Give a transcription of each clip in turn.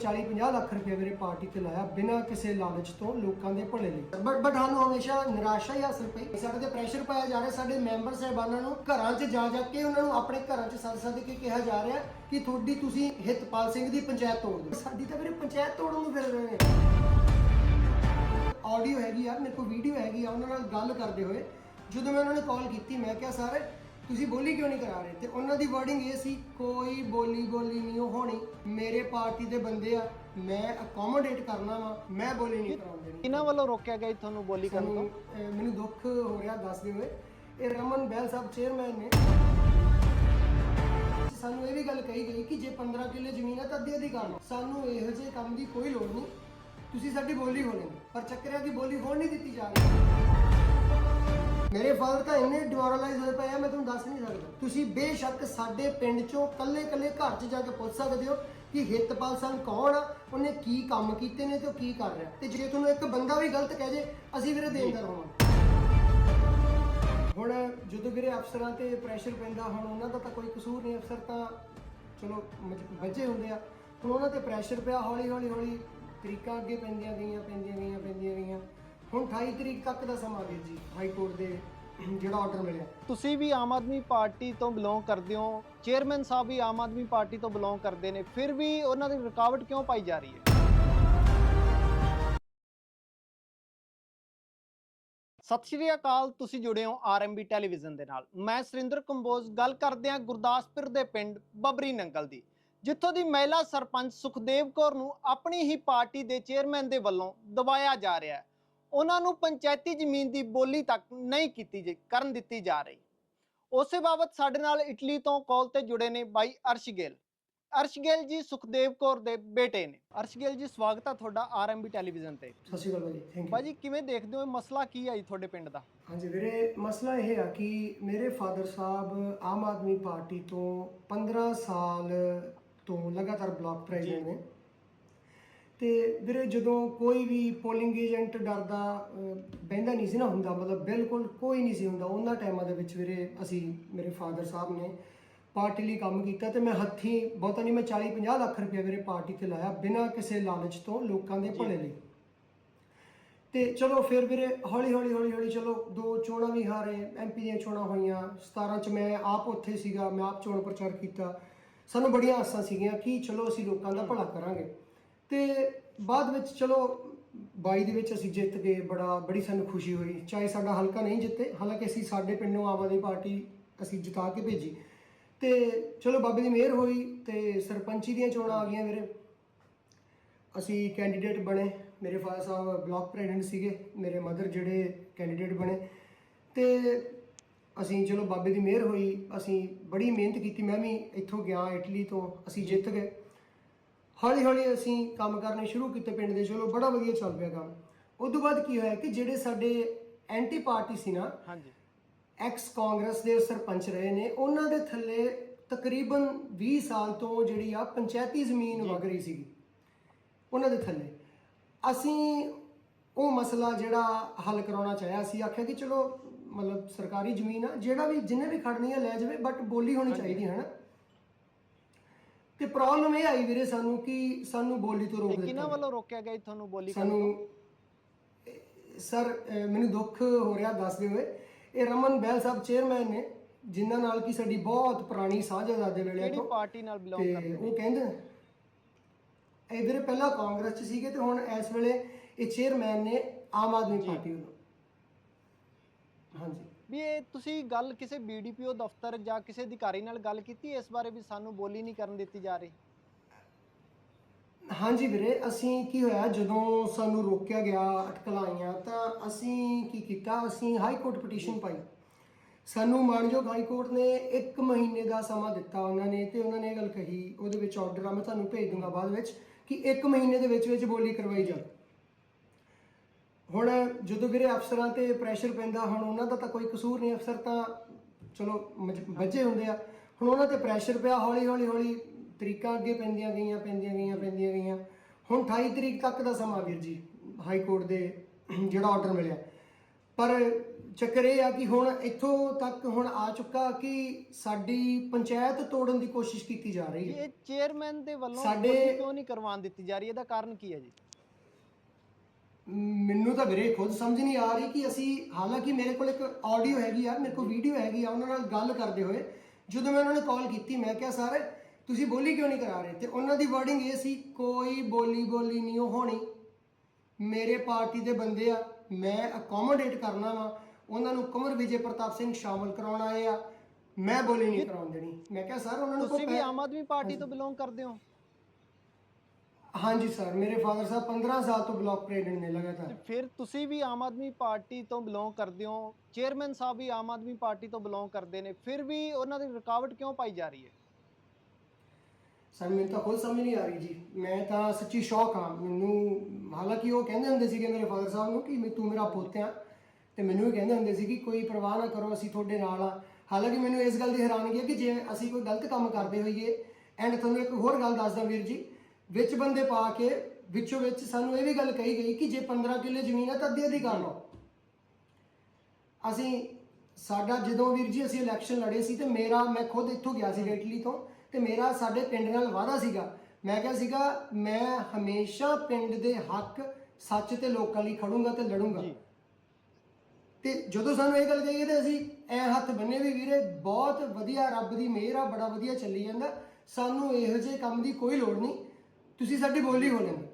40 50 ਲੱਖ ਰੁਪਏ ਮੇਰੇ ਪਾਰਟੀ ਤੇ ਲਾਇਆ ਬਿਨਾਂ ਕਿਸੇ ਲਾਲਚ ਤੋਂ ਲੋਕਾਂ ਦੇ ਭਲੇ ਲਈ। ਬਟ ਬਟ ਸਾਨੂੰ ਹਮੇਸ਼ਾ ਨਿਰਾਸ਼ਾ ਹੀ ਹਾਸਲ ਪਈ। ਸਾਡੇ ਤੇ ਪ੍ਰੈਸ਼ਰ ਪਾਇਆ ਜਾ ਰਿਹਾ, ਸਾਡੇ ਮੈਂਬਰ ਸਾਹਿਬਾਨਾਂ ਨੂੰ, ਘਰਾਂ 'ਚ ਜਾ ਜਾ ਕੇ ਉਹਨਾਂ ਨੂੰ ਆਪਣੇ ਘਰਾਂ 'ਚ ਸੱਦ ਸੱਦ ਕੇ ਕਿਹਾ ਜਾ ਰਿਹਾ ਕਿ ਤੁਹਾਡੀ ਤੁਸੀਂ ਹਿਤਪਾਲ ਸਿੰਘ ਦੀ ਪੰਚਾਇਤ ਤੋੜ ਦਿਓ। ਸਾਡੀ ਤਾਂ ਵੀਰੇ ਪੰਚਾਇਤ ਤੋੜਨ ਨੂੰ ਫਿਰ ਰਹੇ ਨੇ। ਆਡੀਓ ਹੈਗੀ ਆ, ਮੇਰੇ ਕੋਲ ਵੀਡੀਓ ਹੈਗੀ ਆ, ਉਹਨਾਂ ਨਾਲ ਗੱਲ ਕਰਦੇ ਹੋਏ ਜਦੋਂ ਮੈਂ ਉਹਨਾਂ ਨੇ ਕਾਲ ਕੀਤੀ, ਮੈਂ ਕਿਹਾ ਸਰ ਤੁਸੀਂ ਬੋਲੀ ਕਿਉਂ ਨਹੀਂ ਕਰਾ ਰਹੇ? ਤੇ ਉਹਨਾਂ ਦੀ ਵਰਡਿੰਗ ਇਹ ਸੀ ਕੋਈ ਬੋਲੀ ਬੋਲੀ ਨਹੀਂ ਹੋਣੀ। ਮੇਰੇ ਪਾਰਟੀ ਦੇ ਬੰਦੇ ਆ ਮੈਂ ਅਕੋਮੋਡੇਟ ਕਰਨਾ ਵਾ ਮੈਂ ਬੋਲੀ ਨਹੀਂ ਕਰਾਉਣ ਦੇਣੀ। ਕਿਹਨਾਂ ਵੱਲੋਂ ਰੋਕਿਆ ਗਿਆ ਜੀ ਤੁਹਾਨੂੰ ਬੋਲੀ ਕਰਨ ਤੋਂ? ਅਹ, ਮੈਨੂੰ ਦੁੱਖ ਹੋ ਰਿਹਾ ਦੱਸਦੇ ਹੋਏ ਇਹ। ਰਮਨ ਬੈਲ ਸਾਹਿਬ ਚੇਅਰਮੈਨ ਨੇ। ਸਾਨੂੰ ਇਹ ਵੀ ਗੱਲ ਕਹੀ ਗਈ ਕਿ ਜੇ 15 ਕਿੱਲੇ ਜ਼ਮੀਨ ਹੈ ਤਾਂ ਅੱਧੀ ਅੱਧੀ ਕਰ ਲਓ। ਸਾਨੂੰ ਇਹੋ ਜਿਹੇ ਕੰਮ ਦੀ ਕੋਈ ਲੋੜ ਨਹੀਂ। ਤੁਸੀਂ ਸਾਡੀ ਬੋਲੀ ਹੋ ਲੈਣੀ। ਪਰ ਚੱਕਰਿਆਂ ਦੀ ਬੋਲੀ ਹੋਣ ਨਹੀਂ ਦਿੱਤੀ ਜਾ ਰਹੀ। ਮੇਰੇ ਫਾਦਰ ਤਾਂ ਇੰਨੇ ਡਿਮੋਰਲਾਈਜ਼ ਹੋਏ ਪਏ ਆ ਮੈਂ ਤੁਹਾਨੂੰ ਦੱਸ ਨਹੀਂ ਸਕਦਾ। ਤੁਸੀਂ ਬੇਸ਼ੱਕ ਸਾਡੇ ਪਿੰਡ ਚੋਂ ਕੱਲੇ ਕੱਲੇ ਘਰ 'ਚ ਜਾ ਕੇ ਪੁੱਛ ਸਕਦੇ ਹੋ ਕਿ ਹਿਤਪਾਲ ਸਿੰਘ ਕੌਣ ਆ ਉਹਨੇ ਕੀ ਕੰਮ ਕੀਤੇ ਨੇ ਤੇ ਉਹ ਕੀ ਕਰ ਰਿਹਾ। ਤੇ ਜੇ ਤੁਹਾਨੂੰ ਇੱਕ ਬੰਦਾ ਵੀ ਗਲਤ ਕਹਿ ਜੇ ਅਸੀਂ ਵੀਰੇ ਦੇਣਦਾਰ ਹੋਵਾਂਗੇ। ਹੁਣ ਜਦੋਂ ਵੀਰੇ ਅਫਸਰਾਂ ਤੇ ਪ੍ਰੈਸ਼ਰ ਪੈਂਦਾ ਹੁਣ ਉਹਨਾਂ ਦਾ ਤਾਂ ਕੋਈ ਕਸੂਰ ਨਹੀਂ ਅਫਸਰ ਤਾਂ ਚਲੋ ਬੱਝੇ ਹੁੰਦੇ ਆ। ਹੁਣ ਉਹਨਾਂ ਤੇ ਪ੍ਰੈਸ਼ਰ ਪਿਆ ਹੌਲੀ ਹੌਲੀ ਹੌਲੀ ਤਰੀਕਾਂ ਅੱਗੇ ਪੈਂਦੀਆਂ ਗਈਆਂ ਪੈਂਦੀਆਂ ਗਈਆਂ ਪੈਂਦੀਆਂ ਗਈਆਂ। ਹੁਣ 28 ਤਰੀਕ ਤੱਕ ਦਾ ਸਮਾਂ ਵੀਰ ਜੀ, ਹਾਈ ਕੋਰਟ ਦੇ ਜਿਹੜਾ ਆਰਡਰ ਮਿਲਿਆ। ਤੁਸੀਂ ਵੀ ਆਮ ਆਦਮੀ ਪਾਰਟੀ ਤੋਂ ਬਿਲੋਂਗ ਕਰਦੇ ਹੋ ਚੇਅਰਮੈਨ ਸਾਹਿਬ ਵੀ ਆਮ ਆਦਮੀ ਪਾਰਟੀ ਤੋਂ ਬਿਲੋਂਗ ਕਰਦੇ ਨੇ, ਫਿਰ ਵੀ ਉਹਨਾਂ ਦੀ ਰੁਕਾਵਟ ਕਿਉਂ ਪਾਈ ਜਾ ਰਹੀ ਹੈ? ਸਤਿ ਸ਼੍ਰੀ ਅਕਾਲ, ਤੁਸੀਂ ਜੁੜੇ ਹੋ ਆਰਐਮਬੀ ਟੈਲੀਵਿਜ਼ਨ ਦੇ ਨਾਲ। ਮੈਂ ਸੁਰਿੰਦਰ ਕੰਬੋਜ, ਗੱਲ ਕਰਦੇ ਹਾਂ ਗੁਰਦਾਸਪੁਰ ਦੇ ਪਿੰਡ ਬਬਰੀ ਨੰਗਲ ਦੀ, ਜਿੱਥੋਂ ਦੀ ਮਹਿਲਾ ਸਰਪੰਚ ਸੁਖਦੇਵ ਕੌਰ ਨੂੰ ਆਪਣੀ ਹੀ ਪਾਰਟੀ ਦੇ ਚੇਅਰਮੈਨ ਦੇ ਵੱਲੋਂ ਦਬਾਇਆ ਜਾ ਰਿਹਾ ਹੈ। ਉਹਨਾਂ ਨੂੰ ਪੰਚਾਇਤੀ ਜ਼ਮੀਨ ਦੀ ਬੋਲੀ ਤੱਕ ਨਹੀਂ ਕੀਤੀ ਜੇ ਕਰਨ ਦਿੱਤੀ ਜਾ ਰਹੀ। ਉਸੇ ਬਾਬਤ ਸਾਡੇ ਨਾਲ ਇਟਲੀ ਤੋਂ ਕਾਲ ਤੇ ਜੁੜੇ ਨੇ ਬਾਈ ਅਰਸ਼ ਗਿੱਲ ਅਰਸ਼ ਗਿੱਲ ਜੀ ਸੁਖਦੇਵ ਕੌਰ ਦੇ ਬੇਟੇ ਨੇ। ਅਰਸ਼ ਗਿੱਲ ਜੀ ਸਵਾਗਤ ਹੈ ਤੁਹਾਡਾ ਆਰਐਮਬੀ ਟੈਲੀਵਿਜ਼ਨ ਤੇ। ਸਤਿ ਸ਼੍ਰੀ ਅਕਾਲ ਭਾਜੀ ਥੈਂਕ ਯੂ ਬਾਜੀ ਕਿਵੇਂ ਦੇਖਦੇ ਹੋ ਇਹ ਮਸਲਾ ਕੀ ਹੈ ਜੀ ਤੁਹਾਡੇ ਪਿੰਡ ਦਾ? ਹਾਂਜੀ ਵੀਰੇ ਮਸਲਾ ਇਹ ਆ ਕਿ ਮੇਰੇ ਫਾਦਰ ਸਾਹਿਬ ਆਮ ਆਦਮੀ ਪਾਰਟੀ ਤੋਂ 15 ਸਾਲ ਤੋਂ ਲਗਾਤਾਰ ਬਲਾਕ ਪ੍ਰੈਜ਼ੀਡੈਂਟ ਨੇ। ਤੇ ਵੀਰੇ ਜਦੋਂ ਕੋਈ ਵੀ ਪੋਲਿੰਗ ਏਜੰਟ ਡਰਦਾ ਅਹ, ਬਹਿੰਦਾ ਨਹੀਂ ਸੀ ਨਾ ਹੁੰਦਾ ਮਤਲਬ ਬਿਲਕੁਲ ਕੋਈ ਨਹੀਂ ਸੀ ਹੁੰਦਾ ਉਹਨਾਂ ਟਾਈਮਾਂ ਦੇ ਵਿੱਚ ਵੀਰੇ ਅਸੀਂ ਮੇਰੇ ਫਾਦਰ ਸਾਹਿਬ ਨੇ ਪਾਰਟੀ ਲਈ ਕੰਮ ਕੀਤਾ ਤੇ ਮੈਂ ਹੱਥੀਂ ਬਹੁਤਾ ਨਹੀਂ ਮੈਂ 40 50 ਲੱਖ ਰੁਪਏ ਵੀਰੇ ਪਾਰਟੀ ਤੇ ਲਾਇਆ ਬਿਨਾਂ ਕਿਸੇ ਲਾਲਚ ਤੋਂ ਲੋਕਾਂ ਦੇ ਭਲੇ ਲਈ। ਤੇ ਚਲੋ ਫਿਰ ਵੀਰੇ ਹੌਲੀ ਹੌਲੀ ਹੌਲੀ ਹੌਲੀ ਚਲੋ ਦੋ ਚੋਣਾਂ ਵੀ ਹਾਰੇ ਐਮਪੀ ਦੀਆਂ ਚੋਣਾਂ ਹੋਈਆਂ 17 ਚ ਮੈਂ ਆਪ ਉੱਥੇ ਸੀਗਾ ਮੈਂ ਆਪ ਚੋਣ ਪ੍ਰਚਾਰ ਕੀਤਾ। ਸਾਨੂੰ ਬੜੀਆਂ ਆਸਾਂ ਸੀਗੀਆਂ ਕਿ ਚਲੋ ਅਸੀਂ ਲੋਕਾਂ ਦਾ ਭਲਾ ਕਰਾਂਗੇ। ਤੇ ਬਾਅਦ ਵਿੱਚ ਚਲੋ 22 ਦੇ ਵਿੱਚ ਅਸੀਂ ਜਿੱਤ ਗਏ ਬੜਾ, ਬੜੀ ਸਾਨੂੰ ਖੁਸ਼ੀ ਹੋਈ। ਚਾਹੇ ਸਾਡਾ ਹਲਕਾ ਨਹੀਂ ਜਿੱਤੇ, ਹਾਲਾਂਕਿ ਅਸੀਂ ਸਾਡੇ ਪਿੰਡੋਂ ਆਮ ਆਦਮੀ ਪਾਰਟੀ ਅਸੀਂ ਜਿਤਾ ਕੇ ਭੇਜੀ। ਤੇ ਚਲੋ ਬਾਬੇ ਦੀ ਮਿਹਰ ਹੋਈ ਤੇ ਸਰਪੰਚੀ ਦੀਆਂ ਚੋਣਾਂ ਆ ਗਈਆਂ ਮੇਰੇ ਅਸੀਂ ਕੈਂਡੀਡੇਟ ਬਣੇ। ਮੇਰੇ ਫਾਦਰ ਸਾਹਿਬ ਬਲਾਕ ਪ੍ਰੈਜ਼ੀਡੈਂਟ ਸੀਗੇ। ਮੇਰੇ ਮਦਰ ਜਿਹੜੇ ਕੈਂਡੀਡੇਟ ਬਣੇ। ਤੇ ਅਸੀਂ ਚਲੋ ਬਾਬੇ ਦੀ ਮਿਹਰ ਹੋਈ। ਅਸੀਂ ਬੜੀ ਮਿਹਨਤ ਕੀਤੀ। ਮੈਂ ਵੀ ਇੱਥੋਂ ਗਿਆ, ਇਟਲੀ ਤੋਂ। ਅਸੀਂ ਜਿੱਤ ਗਏ। ਹੌਲੀ ਹੌਲੀ ਅਸੀਂ ਕੰਮ ਕਰਨੇ ਸ਼ੁਰੂ ਕੀਤੇ ਪਿੰਡ ਦੇ ਚਲੋ ਬੜਾ ਵਧੀਆ ਚੱਲ ਪਿਆ ਕੰਮ। ਉਸ ਤੋਂ ਬਾਅਦ ਕੀ ਹੋਇਆ ਕਿ ਜਿਹੜੇ ਸਾਡੇ ਐਂਟੀ ਪਾਰਟੀ ਸੀ ਨਾ ਹਾਂਜੀ। ਐਕਸ ਕਾਂਗਰਸ ਦੇ ਸਰਪੰਚ ਰਹੇ ਨੇ ਉਹਨਾਂ ਦੇ ਥੱਲੇ ਤਕਰੀਬਨ 20 ਸਾਲ ਤੋਂ ਜਿਹੜੀ ਆ ਪੰਚਾਇਤੀ ਜ਼ਮੀਨ ਵਗ ਰਹੀ ਸੀਗੀ ਉਹਨਾਂ ਦੇ ਥੱਲੇ। ਅਸੀਂ ਉਹ ਮਸਲਾ ਜਿਹੜਾ ਹੱਲ ਕਰਾਉਣਾ ਚਾਹਿਆ ਸੀ ਆਖਿਆ ਕਿ ਚਲੋ ਮਤਲਬ ਸਰਕਾਰੀ ਜ਼ਮੀਨ ਆ ਜਿਹੜਾ ਵੀ ਜਿੰਨੇ ਵੀ ਖੜਨੀ ਆ ਲੈ ਜਾਵੇ ਬਟ ਬੋਲੀ ਹੋਣੀ ਚਾਹੀਦੀ ਹੈ ਨਾ। ਤੇ ਪ੍ਰੋਬਲਮ ਇਹ ਆਈ ਵੀਰੇ ਸਾਨੂੰ ਕਿ ਸਾਨੂੰ ਬੋਲੀ ਤੋਂ ਰੋਕ ਦਿੱਤਾ ਕਿਹਨਾਂ। ਵੱਲੋਂ ਰੋਕਿਆ ਗਿਆ ਜੀ ਤੁਹਾਨੂੰ ਬੋਲੀ ਕਰਨ ਸਾਨੂੰ ਸਰ ਅਹ, ਮੈਨੂੰ ਦੁੱਖ ਹੋ ਰਿਹਾ ਦੱਸਦੇ ਹੋਏ ਇਹ। ਰਮਨ ਬੈਲ ਸਾਹਿਬ ਚੇਅਰਮੈਨ ਨੇ ਜਿਨ੍ਹਾਂ ਨਾਲ ਕੀ ਸਾਡੀ ਬਹੁਤ ਪੁਰਾਣੀ ਸਾਂਝ ਆਜ਼ਾਦੇ ਵੇਲੇ ਕਿਹੜੀ ਤੋਂ। ਪਾਰਟੀ ਨਾਲ ਬਿਲੋਂਗ ਤੇ ਕਰਦੇ? ਉਹ ਕਹਿੰਦੇ ਇਹ ਵੀਰੇ ਪਹਿਲਾਂ ਕਾਂਗਰਸ ਚ ਸੀਗੇ ਤੇ ਹੁਣ ਇਸ ਵੇਲੇ ਇਹ ਚੇਅਰਮੈਨ ਨੇ ਆਮ ਆਦਮੀ ਪਾਰਟੀ ਵੱਲੋਂ। ਹਾਂਜੀ। ਵੀ ਇਹ ਤੁਸੀਂ ਗੱਲ ਕਿਸੇ ਬੀਡੀਪੀਓ ਦਫ਼ਤਰ ਜਾਂ ਕਿਸੇ ਅਧਿਕਾਰੀ ਨਾਲ ਗੱਲ ਕੀਤੀ, ਇਸ ਬਾਰੇ ਵੀ ਸਾਨੂੰ ਬੋਲੀ ਨਹੀਂ ਕਰਨ ਦਿੱਤੀ ਜਾ ਰਹੀ? ਹਾਂਜੀ ਵੀਰੇ, ਅਸੀਂ ਕੀ ਹੋਇਆ, ਜਦੋਂ ਸਾਨੂੰ ਰੋਕਿਆ ਗਿਆ ਅਟਕਲਾਈਆਂ ਤਾਂ ਅਸੀਂ ਕੀ ਕੀਤਾ, ਅਸੀਂ ਹਾਈ ਕੋਰਟ ਪਟੀਸ਼ਨ ਪਾਈ। ਸਾਨੂੰ ਮਾਨਯੋਗ ਹਾਈ ਕੋਰਟ ਨੇ 1 ਮਹੀਨੇ ਦਾ ਸਮਾਂ ਦਿੱਤਾ ਉਹਨਾਂ ਨੇ, ਤੇ ਉਹਨਾਂ ਨੇ ਇਹ ਗੱਲ ਕਹੀ, ਉਹਦੇ ਵਿੱਚ ਆਰਡਰ ਆ, ਮੈਂ ਤੁਹਾਨੂੰ ਭੇਜ ਦੂੰਗਾ ਬਾਅਦ ਵਿੱਚ, ਕਿ 1 ਮਹੀਨੇ ਦੇ ਵਿੱਚ ਵਿੱਚ ਬੋਲੀ ਕਰਵਾਈ ਜਾਵੇ। ਹੁਣ ਜਦੋਂ ਵੀਰੇ ਅਫਸਰਾਂ ਤੇ ਪ੍ਰੈਸ਼ਰ ਪੈਂਦਾ ਹੁਣ ਉਹਨਾਂ ਦਾ ਤਾਂ ਕੋਈ ਕਸੂਰ ਨਹੀਂ ਅਫਸਰ ਤਾਂ ਚਲੋ ਬੱਝੇ ਹੁੰਦੇ ਆ। ਹੁਣ ਉਹਨਾਂ ਤੇ ਪ੍ਰੈਸ਼ਰ ਪਿਆ ਹੌਲੀ ਹੌਲੀ ਹੌਲੀ ਤਰੀਕਾਂ ਅੱਗੇ ਪੈਂਦੀਆਂ ਗਈਆਂ ਪੈਂਦੀਆਂ ਗਈਆਂ ਪੈਂਦੀਆਂ ਗਈਆਂ। ਹੁਣ 28 ਤਰੀਕ ਤੱਕ ਦਾ ਸਮਾਂ ਵੀਰ ਜੀ ਹਾਈ ਕੋਰਟ ਦੇ ਜਿਹੜਾ ਆਰਡਰ ਮਿਲਿਆ। ਪਰ ਚੱਕਰ ਇਹ ਆ ਕਿ ਹੁਣ ਇੱਥੋਂ ਤੱਕ ਹੁਣ ਆ ਚੁੱਕਾ ਕਿ ਸਾਡੀ ਪੰਚਾਇਤ ਤੋੜਨ ਦੀ ਕੋਸ਼ਿਸ਼ ਕੀਤੀ ਜਾ ਰਹੀ ਹੈ। ਇਹ ਚੇਅਰਮੈਨ ਦੇ ਵੱਲੋਂ ਸਾਡੇ- ਕਿਉਂ ਨਹੀਂ ਕਰਵਾਉਣ ਦਿੱਤੀ ਜਾ ਰਹੀ? ਇਹਦਾ ਕਾਰਨ ਕੀ ਹੈ ਜੀ? ਮੈਨੂੰ ਤਾਂ ਵੀਰੇ ਖੁਦ ਸਮਝ ਨਹੀਂ ਆ ਰਹੀ ਕਿ ਅਸੀਂ ਹਾਲਾਂਕਿ ਮੇਰੇ ਕੋਲ ਇੱਕ ਆਡੀਓ ਹੈਗੀ ਆ ਮੇਰੇ ਕੋਲ ਵੀਡੀਓ ਹੈਗੀ ਆ ਉਹਨਾਂ ਨਾਲ ਗੱਲ ਕਰਦੇ ਹੋਏ। ਜਦੋਂ ਮੈਂ ਉਹਨਾਂ ਨੂੰ ਕਾਲ ਕੀਤੀ ਮੈਂ ਕਿਹਾ ਸਰ ਤੁਸੀਂ ਬੋਲੀ ਕਿਉਂ ਨਹੀਂ ਕਰਾ ਰਹੇ? ਤੇ ਉਹਨਾਂ ਦੀ ਵਰਡਿੰਗ ਇਹ ਸੀ ਕੋਈ ਬੋਲੀ ਬੋਲੀ ਨਹੀਂ ਉਹ ਹੋਣੀ। ਮੇਰੇ ਪਾਰਟੀ ਦੇ ਬੰਦੇ ਆ ਮੈਂ ਅਕੋਮੋਡੇਟ ਕਰਨਾ ਵਾ। ਉਹਨਾਂ ਨੂੰ ਕੁਮਰ ਵਿਜੇ ਪ੍ਰਤਾਪ ਸਿੰਘ ਸ਼ਾਮਲ ਕਰਾਉਣ ਆਏ ਆ। ਮੈਂ ਬੋਲੀ ਨਹੀਂ ਕਰਾਉਣ ਦੇਣੀ। ਮੈਂ ਕਿਹਾ ਸਰ ਉਹਨਾਂ ਨੂੰ ਤੁਸੀਂ ਵੀ ਆਮ ਆਦਮੀ ਪਾਰਟੀ ਤੋਂ ਬਿਲੋਂਗ ਕਰਦੇ ਹੋ। ਹਾਂਜੀ ਸਰ ਮੇਰੇ ਫਾਦਰ ਸਾਹਿਬ 15 ਸਾਲ ਤੋਂ ਬਲਾਕ ਪ੍ਰੈਜ਼ੀਡੈਂਟ ਨੇ ਲਗਾਤਾਰ। ਫਿਰ ਤੁਸੀਂ ਵੀ ਆਮ ਆਦਮੀ ਪਾਰਟੀ ਤੋਂ ਬਿਲੋਂਗ ਕਰਦੇ ਹੋ? ਚੇਅਰਮੈਨ ਸਾਹਿਬ ਵੀ ਆਮ ਆਦਮੀ ਪਾਰਟੀ ਤੋਂ ਬਿਲੋਂਗ ਕਰਦੇ ਨੇ ਫਿਰ ਵੀ ਉਹਨਾਂ ਦੀ ਰੁਕਾਵਟ ਕਿਉਂ ਪਾਈ ਜਾ ਰਹੀ ਹੈ? ਸਰ ਮੈਨੂੰ ਤਾਂ ਖੁਦ ਸਮਝ ਨਹੀਂ ਆ ਰਹੀ ਜੀ। ਮੈਂ ਤਾਂ ਸੱਚੀ ਸ਼ੌਕ ਹਾਂ। ਮੈਨੂੰ ਹਾਲਾਂਕਿ ਉਹ ਕਹਿੰਦੇ ਹੁੰਦੇ ਸੀਗੇ ਮੇਰੇ ਫਾਦਰ ਸਾਹਿਬ ਨੂੰ ਕਿ ਮੈਂ ਤੂੰ ਮੇਰਾ ਪੁੱਤ ਆ। ਤੇ ਮੈਨੂੰ ਵੀ ਕਹਿੰਦੇ ਹੁੰਦੇ ਸੀ ਕਿ ਕੋਈ ਪਰਵਾਹ ਨਾ ਕਰੋ ਅਸੀਂ ਤੁਹਾਡੇ ਨਾਲ ਆ। ਹਾਲਾਂਕਿ ਮੈਨੂੰ ਇਸ ਗੱਲ ਦੀ ਹੈਰਾਨਗੀ ਹੈ ਕਿ ਜੇ ਅਸੀਂ ਕੋਈ ਗਲਤ ਕੰਮ ਕਰਦੇ ਹੋਈਏ ਐਂਡ ਤੁਹਾਨੂੰ ਇੱਕ ਹੋਰ ਗੱਲ ਦੱਸਦਾ ਵੀਰ ਜੀ ਵਿੱਚ ਬੰਦੇ ਪਾ ਕੇ ਵਿੱਚੋਂ ਵਿੱਚ ਸਾਨੂੰ ਇਹ ਵੀ ਗੱਲ ਕਹੀ ਗਈ ਕਿ ਜੇ 15 ਕਿੱਲੇ ਜ਼ਮੀਨ ਹੈ ਤਾਂ ਅੱਧੀ ਅੱਧੀ ਕਰ ਲਓ। ਅਸੀਂ ਸਾਡਾ ਜਦੋਂ ਵੀਰ ਜੀ ਅਸੀਂ ਇਲੈਕਸ਼ਨ ਲੜੇ ਸੀ ਤੇ ਮੇਰਾ ਮੈਂ ਖੁਦ ਇੱਥੋਂ ਗਿਆ ਸੀ ਇਟਲੀ ਤੋਂ ਤੇ ਮੇਰਾ ਸਾਡੇ ਪਿੰਡ ਨਾਲ ਵਾਅਦਾ ਸੀਗਾ। ਮੈਂ ਕਿਹਾ ਸੀਗਾ ਮੈਂ ਹਮੇਸ਼ਾ ਪਿੰਡ ਦੇ ਹੱਕ ਸੱਚ ਤੇ ਲੋਕਾਂ ਲਈ ਖੜੂੰਗਾ ਤੇ ਲੜੂੰਗਾ। ਤੇ ਜਦੋਂ ਸਾਨੂੰ ਇਹ ਗੱਲ ਕਹੀ ਤੇ ਅਸੀਂ ਐ ਹੱਥ ਬੰਨੇ ਵੀ ਵੀਰੇ ਬਹੁਤ ਵਧੀਆ ਰੱਬ ਦੀ ਮਿਹਰ ਆ ਬੜਾ ਵਧੀਆ ਚੱਲੀ ਜਾਂਦਾ। ਸਾਨੂੰ ਇਹੋ ਜਿਹੇ ਕੰਮ ਦੀ ਕੋਈ ਲੋੜ ਨਹੀਂ। ਤੁਸੀਂ ਸਾਡੀ ਬੋਲੀ ਹੋ ਲੈਣੀ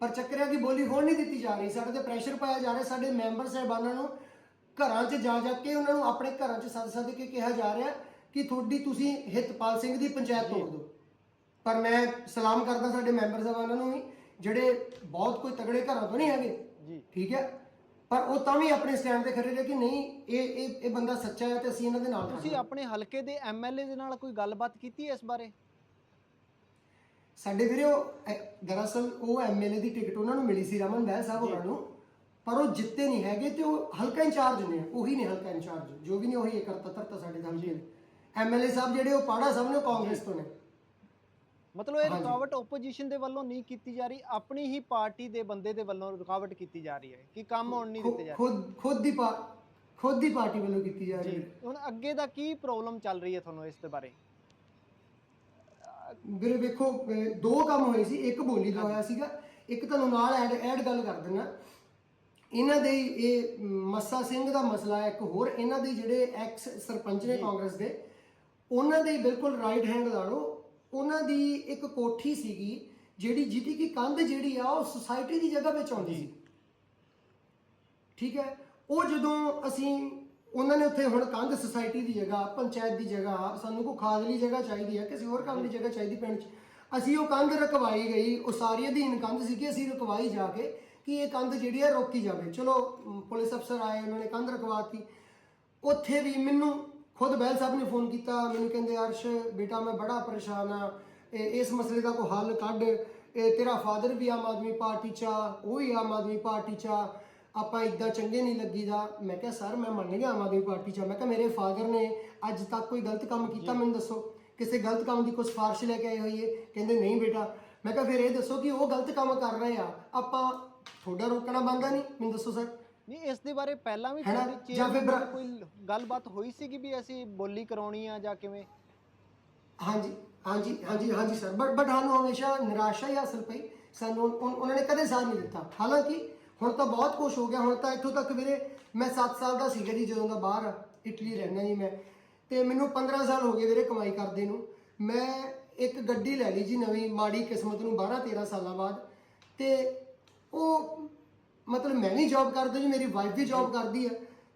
ਪਰ ਚੱਕਰ ਹੈ ਕਿ ਬੋਲੀ ਹੋਣ ਨਹੀਂ ਦਿੱਤੀ ਜਾ ਰਹੀ। ਸਾਡੇ ਤੇ ਪ੍ਰੈਸ਼ਰ ਪਾਇਆ ਜਾ ਰਿਹਾ ਸਾਡੇ ਮੈਂਬਰ ਸਾਹਿਬਾਨਾਂ ਨੂੰ ਘਰਾਂ 'ਚ ਜਾ ਜਾ ਕੇ ਉਹਨਾਂ ਨੂੰ ਆਪਣੇ ਘਰਾਂ 'ਚ ਸੱਦ ਸੱਦ ਕੇ ਕਿਹਾ ਜਾ ਰਿਹਾ ਕਿ ਤੁਹਾਡੀ ਤੁਸੀਂ ਹਿਤਪਾਲ ਸਿੰਘ ਦੀ ਪੰਚਾਇਤ ਤੋੜ ਦਿਓ। ਪਰ ਮੈਂ ਸਲਾਮ ਕਰਦਾ ਸਾਡੇ ਮੈਂਬਰ ਸਾਹਿਬਾਨਾਂ ਨੂੰ ਵੀ ਜਿਹੜੇ ਬਹੁਤ ਕੋਈ ਤਗੜੇ ਘਰਾਂ ਤੋਂ ਨਹੀਂ ਹੈਗੇ। ਜੀ। ਠੀਕ ਹੈ? ਪਰ ਉਹ ਤਾਂ ਵੀ ਆਪਣੇ ਸਟੈਂਡ ਤੇ ਖੜੇ ਰਹੇ ਕਿ ਨਹੀਂ ਇਹ ਇਹ ਇਹ ਬੰਦਾ ਸੱਚਾ ਹੈ ਤੇ ਅਸੀਂ ਇਹਨਾਂ ਦੇ ਨਾਲ ਤੁਸੀਂ। ਆਪਣੇ ਹਲਕੇ ਦੇ ਐਮਐਲਏ ਦੇ ਨਾਲ ਕੋਈ ਗੱਲਬਾਤ ਕੀਤੀ ਹੈ ਇਸ ਬਾਰੇ? ਸਾਡੇ ਵੀਰੇ ਉਹ ਐ- ਦਰਅਸਲ ਉਹ ਐਮਐਲਏ ਦੀ ਟਿਕਟ ਉਹਨਾਂ ਨੂੰ ਮਿਲੀ ਸੀ ਰਮਨ ਬਹਿ ਸਾਹਿਬ ਉਹਨਾਂ ਨੂੰ ਪਰ ਉਹ ਜਿੱਤੇ ਨਹੀਂ ਹੈਗੇ ਤੇ ਉਹ ਹਲਕਾ ਇੰਚਾਰਜ ਨੇ ਉਹੀ ਨੇ ਹਲਕਾ ਇੰਚਾਰਜ ਜੋ ਵੀ ਨੇ ਉਹੀ ਕਰਤਾ ਤਰਤਾ ਸਾਡੇ ਹਲਕੇ ਐਮਐਲਏ ਸਾਹਿਬ ਜਿਹੜੇ ਉਹ ਪਾੜਾ ਸਾਹਿਬ ਨੇ ਉਹ ਕਾਂਗਰਸ ਤੋਂ ਨੇ। ਮਤਲਬ ਇਹ ਹਾਂਜੀ। ਰੁਕਾਵਟ ਆਪੋਜੀਸ਼ਨ ਦੇ ਵੱਲੋਂ ਨਹੀਂ ਕੀਤੀ ਜਾ ਰਹੀ ਆਪਣੀ ਹੀ ਪਾਰਟੀ ਦੇ ਬੰਦੇ ਦੇ ਵੱਲੋਂ ਰੁਕਾਵਟ ਕੀਤੀ ਜਾ ਰਹੀ ਹੈ ਕਿ ਕੰਮ ਹੋਣ ਨਹੀਂ ਦਿੱਤੇ ਜਾ ਰਹੇ ਖੁਦ ਖੁਦ ਦੀ ਪਾ- ਖੁਦ ਦੀ ਪਾਰਟੀ ਵੱਲੋਂ ਕੀਤੀ ਜਾ ਰਹੀ। ਜੀ ਹੈ। ਹੁਣ ਅੱਗੇ ਦਾ ਕੀ ਪ੍ਰੋਬਲਮ ਚੱਲ ਰਹੀ ਹੈ ਤੁਹਾਨੂੰ ਇਸ ਦੇ ਬਾਰੇ? ਵੀਰੇ ਵੇਖੋ ਅਹ ਦੋ ਕੰਮ ਹੋਏ ਸੀ। ਇੱਕ ਬੋਲੀ ਦਾ ਹੋਇਆ ਸੀਗਾ ਇੱਕ ਤੁਹਾਨੂੰ ਨਾਲ ਐਡ ਐਡ ਗੱਲ ਕਰ ਦਿੰਦਾ ਇਹਨਾਂ ਦੇ ਹੀ ਇਹ ਮੱਸਾ ਸਿੰਘ ਦਾ ਮਸਲਾ ਹੈ ਇੱਕ ਹੋਰ। ਇਹਨਾਂ ਦੇ ਜਿਹੜੇ ਐਕਸ ਸਰਪੰਚ ਨੇ ਕਾਂਗਰਸ ਦੇ ਉਹਨਾਂ ਦੇ ਬਿਲਕੁਲ ਰਾਈਟ ਹੈਂਡ ਲਾ ਲਓ। ਉਹਨਾਂ ਦੀ ਇੱਕ ਕੋਠੀ ਸੀਗੀ ਜਿਹੜੀ ਜਿਹਦੀ ਕੀ ਕੰਧ ਜਿਹੜੀ ਆ ਉਹ ਸੁਸਾਇਟੀ ਦੀ ਜਗ੍ਹਾ ਵਿੱਚ ਆਉਂਦੀ ਸੀ। ਠੀਕ ਹੈ? ਉਹ ਜਦੋਂ ਅਸੀਂ ਉਹਨਾਂ ਨੇ ਉੱਥੇ ਹੁਣ ਕੰਧ ਸੁਸਾਇਟੀ ਦੀ ਜਗ੍ਹਾ, ਪੰਚਾਇਤ ਦੀ ਜਗ੍ਹਾ, ਸਾਨੂੰ ਕੋਈ ਖਾਦ ਲਈ ਜਗ੍ਹਾ ਚਾਹੀਦੀ ਹੈ, ਕਿਸੇ ਹੋਰ ਕੰਮ ਦੀ ਜਗ੍ਹਾ ਚਾਹੀਦੀ ਪਿੰਡ 'ਚ। ਅਸੀਂ ਉਹ ਕੰਧ ਰਕਵਾਈ ਗਈ, ਉਹ ਸਾਰੀ ਅਧੀਨ ਕੰਧ ਸੀ ਕਿ ਅਸੀਂ ਰਕਵਾਈ ਜਾ ਕੇ ਕਿ ਇਹ ਕੰਧ ਜਿਹੜੀ ਹੈ ਰੋਕੀ ਜਾਵੇ। ਚਲੋ ਪੁਲਿਸ ਅਫਸਰ ਆਏ, ਉਹਨਾਂ ਨੇ ਕੰਧ ਰਕਵਾਤੀ। ਉੱਥੇ ਵੀ ਮੈਨੂੰ ਖੁਦ ਬੈਲ ਸਾਹਿਬ ਨੇ ਫੋਨ ਕੀਤਾ, ਮੈਨੂੰ ਕਹਿੰਦੇ, ਅਰਸ਼, ਬੇਟਾ, ਮੈਂ ਬੜਾ ਪਰੇਸ਼ਾਨ ਆ ਇਹ- ਇਸ ਮਸਲੇ ਦਾ ਕੋਈ ਹੱਲ ਕੱਢ। ਇਹ ਤੇਰਾ ਫਾਦਰ ਵੀ ਆਮ ਆਦਮੀ ਪਾਰਟੀ ਚ ਆ, ਉਹ ਵੀ ਆਮ ਆਦਮੀ ਪਾਰਟੀ ਚ ਆ। ਆਪਾਂ ਇਦਾਂ ਚੰਗੇ ਨਹੀਂ ਲੱਗੀਦਾ। ਮੈਂ ਕਿਹਾ ਸਰ ਮੈਂ ਮੰਨ ਗਿਆ ਆਮ ਆਦਮੀ ਪਾਰਟੀ ਚ। ਮੈਂ ਕਿਹਾ ਮੇਰੇ ਫਾਦਰ ਨੇ ਅੱਜ ਤੱਕ ਕੋਈ ਗਲਤ ਕੰਮ ਕੀਤਾ ਮੈਨੂੰ ਦੱਸੋ। ਕਿਸੇ ਗਲਤ ਕੰਮ ਦੀ ਕੋਈ ਸਿਫਾਰਿਸ਼ ਲੈ ਕੇ ਆਏ ਹੋਈਏ? ਕਹਿੰਦੇ ਨਹੀਂ ਬੇਟਾ। ਮੈਂ ਕਿਹਾ ਫਿਰ ਇਹ ਦੱਸੋ ਕਿ ਉਹ ਗਲਤ ਕੰਮ ਕਰ ਰਹੇ ਆ। ਆਪਾਂ ਤੁਹਾਡਾ ਰੋਕਣਾ ਬੰਦਾ ਨਹੀਂ? ਮੈਨੂੰ ਦੱਸੋ ਸਰ। ਨਹੀਂ ਇਸ ਦੇ ਬਾਰੇ ਪਹਿਲਾਂ ਵੀ ਹੈ ਨਾ? ਤੁਹਾਡੀ ਜਾਂ ਫਿਰ chairman ਬਰਾ- ਨਾਲ ਕੋਈ ਗੱਲਬਾਤ ਹੋਈ ਸੀ ਕਿ ਵੀ ਅਸੀਂ ਬੋਲੀ ਕਰਾਉਣੀ ਆ ਜਾਂ ਕਿਵੇਂ? ਹਾਂਜੀ ਹਾਂਜੀ ਹਾਂਜੀ ਹਾਂਜੀ ਸਰ। ਬਟ ਬਟ ਸਾਨੂੰ ਹਮੇਸ਼ਾ ਨਿਰਾਸ਼ਾ ਹੀ ਹਾਸਲ ਪਈ। ਸਾਨੂੰ ਉਨ- ਉਹਨਾਂ ਨੇ ਕਦੇ ਸਾਥ ਨਹੀਂ ਦਿੱਤਾ। ਹਾਲਾਂਕਿ ਹੁਣ ਤਾਂ ਬਹੁਤ ਕੁਝ ਹੋ ਗਿਆ, ਹੁਣ ਤਾਂ ਇੱਥੋਂ ਤੱਕ ਵੀਰੇ, ਮੈਂ 7 ਸਾਲ ਦਾ ਸੀਗਾ ਜੀ, ਜਦੋਂ ਦਾ ਬਾਹਰ ਇਟਲੀ ਰਹਿਣਾ ਜੀ ਮੈਂ। ਤੇ ਮੈਨੂੰ 15 ਸਾਲ ਹੋ ਗਏ ਵੀਰੇ ਕਮਾਈ ਕਰਦੇ ਨੂੰ। ਮੈਂ ਇੱਕ ਗੱਡੀ ਲੈ ਲਈ ਜੀ ਨਵੀਂ, ਮਾੜੀ ਕਿਸਮਤ ਨੂੰ 12 13 ਸਾਲਾਂ ਬਾਅਦ। ਤੇ ਉਹ ਮਤਲਬ ਮੈਂ ਵੀ ਜੌਬ ਕਰਦਾ ਜੀ, ਮੇਰੀ ਵਾਈਫ ਵੀ ਜੌਬ ਕਰਦੀ ਹੈ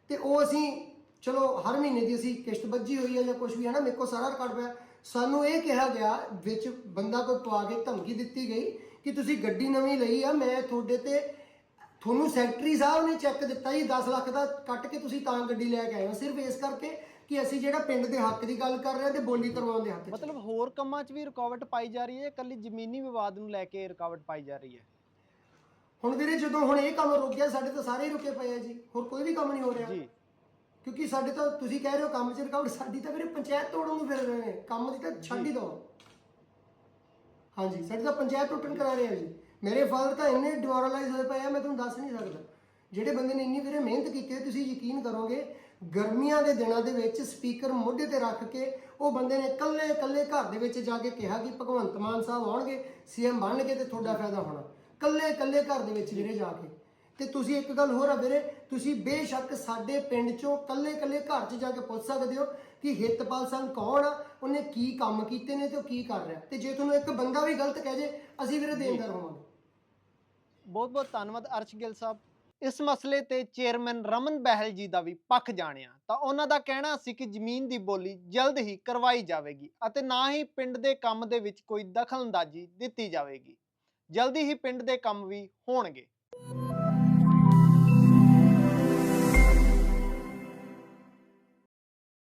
ਤੇ ਉਹ ਅਸੀਂ, ਚਲੋ ਹਰ ਮਹੀਨੇ ਦੀ ਅਸੀਂ ਕਿਸ਼ਤ ਬੱਝੀ ਹੋਈ ਹੈ ਜਾਂ ਕੁਝ ਵੀ ਹੈ ਨਾ ਮੇਰੇ ਕੋਲ ਸਾਰਾ ਰਿਕਾਰਡ ਪਿਆ। ਸਾਨੂੰ ਇਹ ਕਿਹਾ ਗਿਆ, ਵਿੱਚ ਬੰਦਾ ਕੋਈ ਪਵਾ ਕੇ ਧਮਕੀ ਦਿੱਤੀ ਗਈ ਕਿ ਤੁਸੀਂ ਗੱਡੀ ਨਵੀਂ ਲਈ ਆ, ਮੈਂ ਤੁਹਾਡੇ ਤੇ ਤੁਹਾਨੂੰ ਸੈਕਟਰੀ ਸਾਹਿਬ ਨੇ ਚੈੱਕ ਦਿੱਤਾ ਜੀ 10 ਲੱਖ ਦਾ ਕੱਟ ਕੇ ਤੁਸੀਂ ਤਾਂ ਗੱਡੀ ਲੈ ਕੇ ਆਏ ਹੋ ਸਿਰਫ ਇਸ ਕਰਕੇ ਕਿ ਅਸੀਂ ਜਿਹੜਾ ਪਿੰਡ ਦੇ ਹੱਕ ਦੀ ਗੱਲ ਕਰ ਰਹੇ ਹਾਂ ਤੇ ਬੋਲੀ ਕਰਵਾਉਣ ਦੇ ਹੱਕ 'ਚ। ਮਤਲਬ ਹੋਰ ਕੰਮਾਂ 'ਚ ਵੀ ਰੁਕਾਵਟ ਪਾਈ ਜਾ ਰਹੀ ਹੈ ਇਕੱਲੀ ਜ਼ਮੀਨੀ ਵਿਵਾਦ ਨੂੰ ਲੈ ਕੇ ਰੁਕਾਵਟ ਪਾਈ ਜਾ ਰਹੀ ਹੈ? ਹੁਣ ਵੀਰੇ ਜਦੋਂ ਹੁਣ ਇਹ ਕੰਮ ਰੁਕ ਗਿਆ ਸਾਡੇ ਤਾਂ ਸਾਰੇ ਹੀ ਰੁਕੇ ਪਏ ਆ ਜੀ ਹੋਰ ਕੋਈ ਵੀ ਕੰਮ ਨਹੀਂ ਹੋ ਰਿਹਾ। ਜੀ। ਕਿਉਂਕਿ ਸਾਡੇ ਤਾਂ ਤੁਸੀਂ ਕਹਿ ਰਹੇ ਹੋ ਕੰਮ 'ਚ ਰੁਕਾਵਟ ਸਾਡੀ ਤਾਂ ਵੀਰੇ ਪੰਚਾਇਤ ਤੋੜਨ ਨੂੰ ਫਿਰ ਰਹੇ ਨੇ ਕੰਮ ਦੀ ਤਾਂ ਛੱਡ ਹੀ ਦੋ। ਹਾਂਜੀ ਸਾਡੀ ਤਾਂ ਪੰਚਾਇਤ ਟੁੱਟਣ ਕਰਾ ਰਹੇ ਆ ਜੀ। ਮੇਰੇ ਫਾਦਰ ਤਾਂ ਇੰਨੇ ਡਿਮੋਰਲਾਈਜ਼ ਹੋਏ ਪਏ ਆ, ਮੈਂ ਤੁਹਾਨੂੰ ਦੱਸ ਨਹੀਂ ਸਕਦਾ। ਜਿਹੜੇ ਬੰਦੇ ਨੇ ਇੰਨੀ ਵੀਰੇ ਮਿਹਨਤ ਕੀਤੀ ਹੈ, ਤੁਸੀਂ ਯਕੀਨ ਕਰੋਗੇ, ਗਰਮੀਆਂ ਦੇ ਦਿਨਾਂ ਦੇ ਵਿੱਚ ਸਪੀਕਰ ਮੋਢੇ ਤੇ ਰੱਖ ਕੇ ਉਹ ਬੰਦੇ ਨੇ ਇਕੱਲੇ ਇਕੱਲੇ ਘਰ ਦੇ ਵਿੱਚ ਜਾ ਕੇ ਕਿਹਾ ਕਿ ਭਗਵੰਤ ਮਾਨ ਸਾਹਿਬ ਆਉਣਗੇ, ਸੀਐਮ ਬਣਨਗੇ ਤੇ ਤੁਹਾਡਾ ਫਾਇਦਾ ਹੋਣਾ। ਇਕੱਲੇ ਇਕੱਲੇ ਘਰ ਦੇ ਵਿੱਚ ਵੀਰੇ ਜਾ ਕੇ। ਤੇ ਤੁਸੀਂ ਇੱਕ ਗੱਲ ਹੋਰ ਆ ਵੀਰੇ, ਤੁਸੀਂ ਬੇਸ਼ੱਕ ਸਾਡੇ ਪਿੰਡ ਚੋਂ ਇਕੱਲੇ ਇਕੱਲੇ ਘਰ 'ਚ ਜਾ ਕੇ ਪੁੱਛ ਸਕਦੇ ਹੋ ਕਿ ਹਿਤਪਾਲ ਸਿੰਘ ਕੌਣ ਆ, ਉਹਨੇ ਕੀ ਕੰਮ ਕੀਤੇ ਨੇ ਤੇ ਉਹ ਕੀ ਕਰ ਰਿਹਾ। ਤੇ ਜੇ ਤੁਹਾਨੂੰ ਇੱਕ ਬੰਦਾ ਵੀ ਗਲਤ ਕਹਿ ਜੇ, ਅਸੀਂ ਵੀਰੇ ਦੇਣਦਾਰ ਹੋਵਾਂਗੇ। ਬਹੁਤ ਬਹੁਤ ਧੰਨਵਾਦ ਅਰਸ਼ ਗਿੱਲ ਸਾਹਿਬ। ਇਸ ਮਸਲੇ ਤੇ ਚੇਅਰਮੈਨ ਰਮਨ ਬਹਿਲ ਜੀ ਦਾ ਵੀ ਪੱਖ ਜਾਣਿਆ। ਤਾਂ ਉਹਨਾਂ ਦਾ ਕਹਿਣਾ ਸੀ ਕਿ ਜ਼ਮੀਨ ਦੀ ਬੋਲੀ ਜਲਦ ਹੀ ਕਰਵਾਈ ਜਾਵੇਗੀ ਅਤੇ ਨਾ ਹੀ ਪਿੰਡ ਦੇ ਕੰਮ ਦੇ ਵਿੱਚ ਕੋਈ ਦਖਲਅੰਦਾਜ਼ੀ ਦਿੱਤੀ ਜਾਵੇਗੀ। ਜਲਦੀ ਹੀ ਪਿੰਡ ਦੇ ਕੰਮ ਵੀ ਹੋਣਗੇ।